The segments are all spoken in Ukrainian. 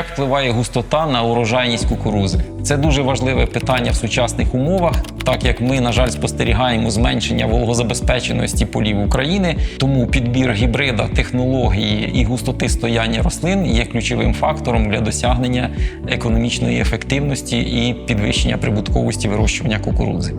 впливає густота на урожайність кукурузи? Це дуже важливе питання в сучасних умовах, так як ми, на жаль, спостерігаємо зменшення вологозабезпеченості полів України. Тому підбір гібрида, технології і густоти стояння рослин є ключовим фактором для досягнення економічної ефективності і підвищення прибутковості вирощування кукурузи.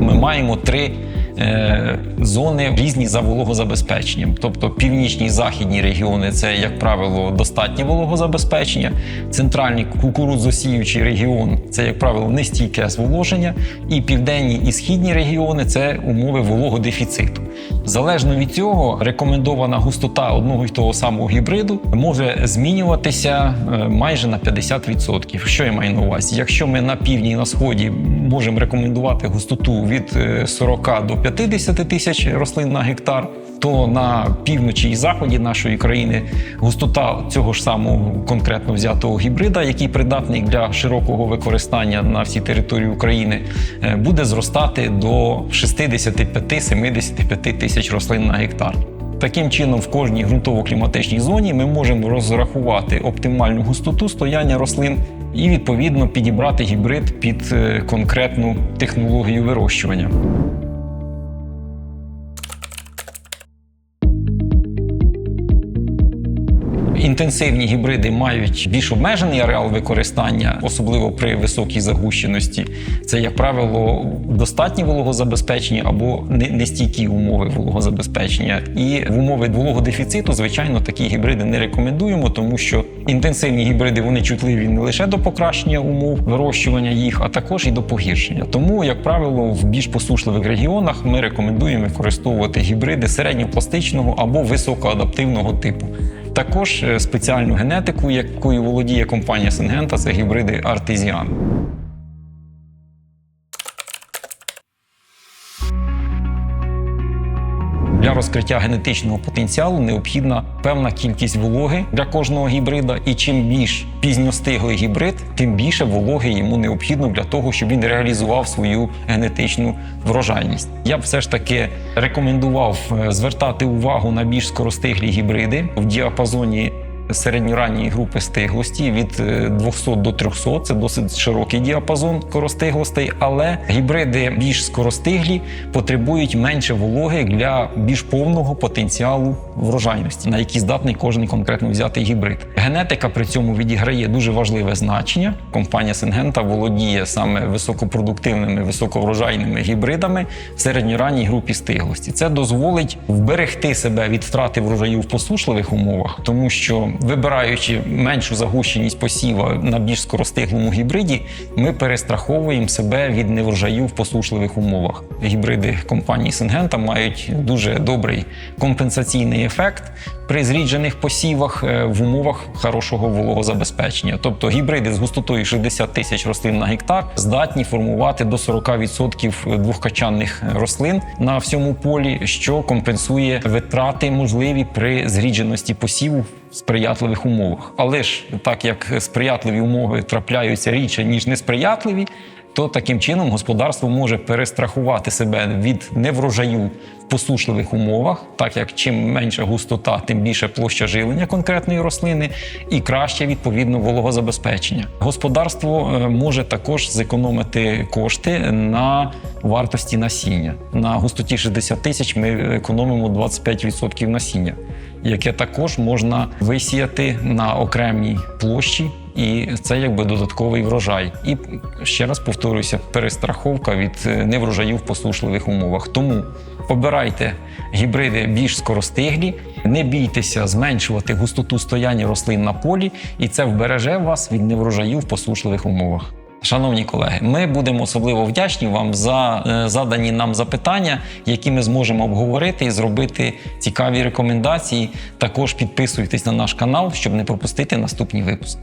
Ми маємо три е, зони різні за вологозабезпеченням. Тобто північні і західні регіони це, як правило, достатнє вологозабезпечення. Центральний кукурудзосіючий регіон це, як правило, нестійке зволоження. І південні і східні регіони це умови вологодефіциту. Залежно від цього, рекомендована густота одного й того самого гібриду може змінюватися е, майже на 50%. Що я маю на увазі? Якщо ми на півдні і на сході можемо рекомендувати густоту від е, 40 до 50 тисяч рослин на гектар, то на півночі і заході нашої країни густота цього ж самого конкретно взятого гібрида, який придатний для широкого використання на всій території України, е, буде зростати до 65-75 тисяч рослин на гектар. Таким чином, в кожній ґрунтово-кліматичній зоні ми можемо розрахувати оптимальну густоту стояння рослин і відповідно підібрати гібрид під е, конкретну технологію вирощування. Інтенсивні гібриди мають більш обмежений ареал використання, особливо при високій загущеності. Це, як правило, достатні вологозабезпечення або нестійкі умови вологозабезпечення. І в умови вологодефіциту, звичайно, такі гібриди не рекомендуємо, тому що інтенсивні гібриди вони чутливі не лише до покращення умов вирощування їх, а також і до погіршення. Тому, як правило, в більш посушливих регіонах ми рекомендуємо використовувати гібриди середньопластичного або високоадаптивного типу. Також е, спеціальну генетику, якою володіє компанія Сингента, це гібриди артезіан. Для розкриття генетичного потенціалу необхідна певна кількість вологи для кожного гібрида, і чим більш пізньостиглий гібрид, тим більше вологи йому необхідно для того, щоб він реалізував свою генетичну врожайність. Я б все ж таки рекомендував е, звертати увагу на більш скоростиглі гібриди в діапазоні середньоранньої групи стиглості від е, 200 до 300. Це досить широкий діапазон скоростиглостей, але гібриди більш скоростиглі потребують менше вологи для більш повного потенціалу врожайності, на який здатний кожен конкретно взятий гібрид. Генетика при цьому відіграє дуже важливе значення. Компанія Сингента володіє саме високопродуктивними, високоврожайними гібридами в середньоранній групі стиглості. Це дозволить вберегти себе від втрати врожаю в посушливих умовах, тому що вибираючи меншу загущеність посіва на більш скоростиглому гібриді, ми перестраховуємо себе від неврожаю в посушливих умовах. Гібриди компанії Сингента мають дуже добрий компенсаційний ефект при зріджених посівах е, в умовах хорошого вологозабезпечення. Тобто гібриди з густотою 60 тисяч рослин на гектар здатні формувати до 40% двохкачанних рослин на всьому полі, що компенсує витрати можливі при зрідженості посіву в сприятливих умовах. Але ж так як сприятливі умови трапляються рідше ніж несприятливі, то таким чином господарство може перестрахувати себе від неврожаю в посушливих умовах, так як чим менша густота, тим більше площа живлення конкретної рослини і краще відповідно вологозабезпечення. Господарство е, може також зекономити кошти на вартості насіння. На густоті 60 тисяч ми економимо 25% насіння, яке також можна висіяти на окремій площі і це якби додатковий врожай. І ще раз повторюся, перестраховка від е, неврожаю в посушливих умовах. Тому обирайте гібриди більш скоростиглі, не бійтеся зменшувати густоту стояння рослин на полі, і це вбереже вас від неврожаю в посушливих умовах. Шановні колеги, ми будемо особливо вдячні вам за е, задані нам запитання, які ми зможемо обговорити і зробити цікаві рекомендації. Також підписуйтесь на наш канал, щоб не пропустити наступні випуски.